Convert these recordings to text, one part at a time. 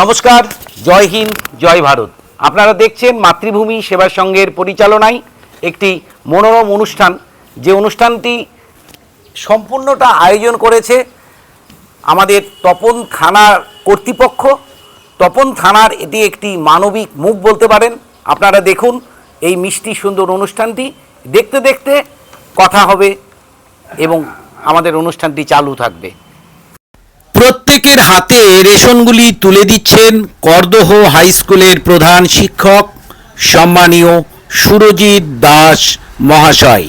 নমস্কার, জয় হিন্দ, জয় ভারত। আপনারা দেখছেন মাতৃভূমি সেবা সংঘের পরিচালনায় একটি মনোরম অনুষ্ঠান। যে অনুষ্ঠানটি সম্পূর্ণটা আয়োজন করেছে আমাদের তপন থানার কর্তৃপক্ষ। তপন থানার এটি একটি মানবিক মুখ বলতে পারেন। আপনারা দেখুন এই মিষ্টি সুন্দর অনুষ্ঠানটি। দেখতে দেখতে কথা হবে এবং আমাদের অনুষ্ঠানটি চালু থাকবে। প্রত্যেকের হাতে রেশনগুলি তুলে দিচ্ছেন করদহ হাই স্কুলের প্রধান শিক্ষক সম্মানীয় সুরজিৎ দাস মহাশয়।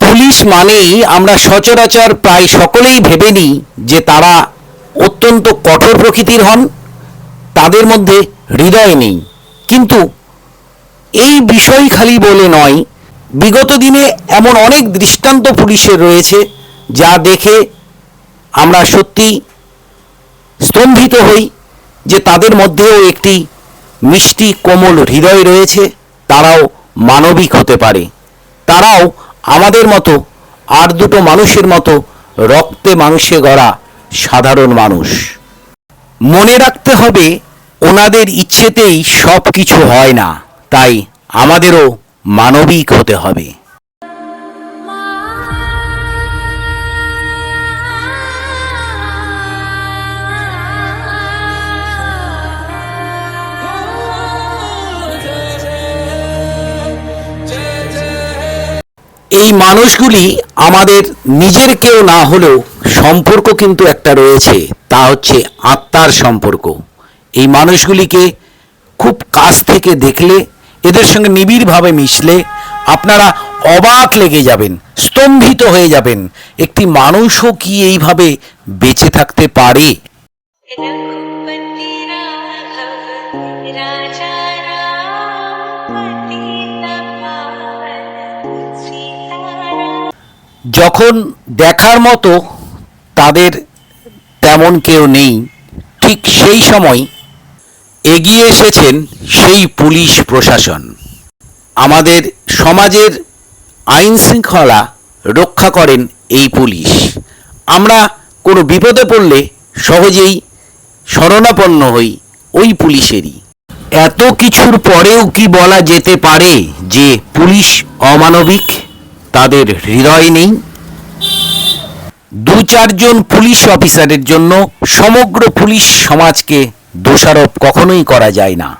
পুলিশ মানেই আমরা সচরাচর প্রায় সকলেই ভেবে নিই যে তারা অত্যন্ত কঠোর প্রকৃতির হন, তাদের মধ্যে হৃদয় নেই। কিন্তু এই বিষয় খালি বলে নয়, বিগত দিনে এমন অনেক দৃষ্টান্ত পুলিশের রয়েছে যা দেখে আমরা সত্যি স্তম্ভিত হই যে তাদের মধ্যেও একটি মিষ্টি কোমল হৃদয় রয়েছে, তারাও মানবিক হতে পারে। তারাও আমাদের মতো, আর দুটো মানুষের মতো রক্তে মাংসে গড়া সাধারণ মানুষ। মনে রাখতে হবে, ওনাদের ইচ্ছেতেই সব কিছু হয় না, তাই আমাদেরও মানবিক হতে হবে। এই মানুষগুলি আমাদের নিজের কেউ না হলেও সম্পর্ক কিন্তু একটা রয়েছে, তা হচ্ছে আত্মার সম্পর্ক। এই মানুষগুলিকে খুব কাছ থেকে দেখলে, এদের সঙ্গে নিবিড়ভাবে মিশলে, আপনারা অবাক লেগে যাবেন, স্তম্ভিত হয়ে যাবেন, একটি মানুষও কি এইভাবে বেঁচে থাকতে পারে? যখন দেখার মতো তাদের তেমন কেউ নেই, ঠিক সেই সময় এগিয়ে এসেছেন সেই পুলিশ প্রশাসন। আমাদের সমাজের আইন শৃঙ্খলা রক্ষা করেন এই পুলিশ। আমরা কোনো বিপদে পড়লে সহজেই শরণাপন্ন হই ওই পুলিশেরই। এত কিছুর পরেও কি বলা যেতে পারে যে পুলিশ অমানবিক? তাদের হৃদয় নেই। দু চারজন পুলিশ অফিসারের জন্য সমগ্র পুলিশ সমাজকে দোষারোপ কখনোই করা যায় না।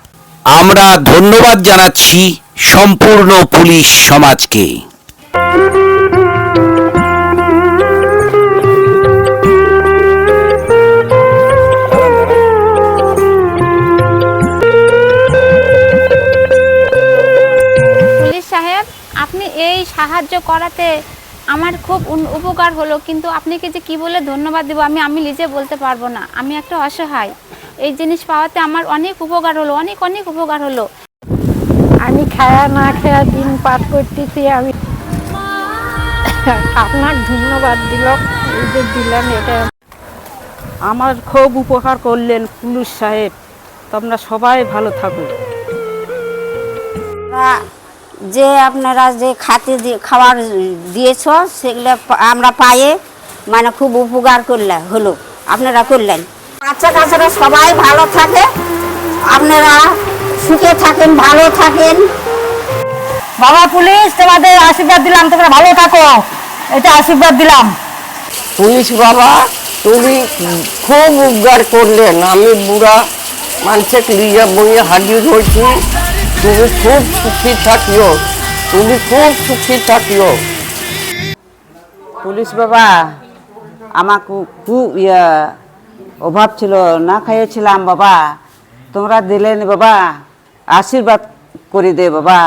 আমরা ধন্যবাদ জানাচ্ছি সম্পূর্ণ পুলিশ সমাজকে। এই সাহায্য করাতে আমার খুব উপকার হলো। কিন্তু আপনাকে যে কি বলে ধন্যবাদ দেবো আমি আমি নিজে বলতে পারব না। আমি একটা অসহায়। এই জিনিস পাওয়াতে আমার অনেক উপকার হলো অনেক অনেক উপকার হলো। আমি খায়া না খায়া দিন পার করতেছি আমি আপনার ধন্যবাদ দিল এই যে দিলেন এটা। আমার খুব উপকার করলেন পুলিশ সাহেব। তোমরা সবাই ভালো থাকো। আপনারা যে আপনারা যে খাতে দিয়ে খাবার দিয়েছ সেগুলো আমরা পায়ে মানে খুব উপকার করলে হলো। আপনারা করলেন। বাচ্চা কাচ্চারা সবাই ভালো থাকে। আপনারা সুখে থাকেন ভালো থাকেন। বাবা পুলিশ তোমাদের আশীর্বাদ দিলাম তোমরা ভালো থাকো। এটা আশীর্বাদ দিলাম। পুলিশ বাবা তুমি খুব উপকার করলেন। আমি বুড়া মানুষের লিয়ে বইয়ে হাজির হয়েছি তুমি খুব সুখী থাকিও। তুমি খুব সুখী থাকিও। পুলিশ বাবা আমাকে খুব ইয়া অভাব ছিল না খাইয়েছিলাম বাবা। তোমরা দিলেন বাবা আশীর্বাদ করে দে বাবা।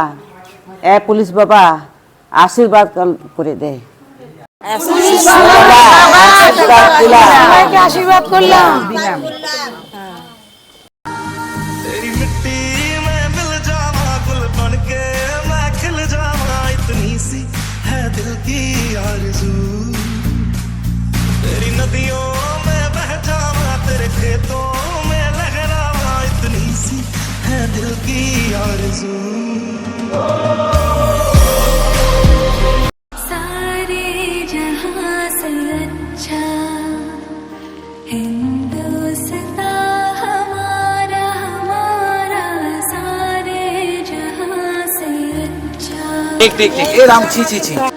এ পুলিশ বাবা আশীর্বাদ কর- দে। আশীর্বাদ করলাম। ঠিক ঠিক ঠিক এ রাম ছি ছি ছি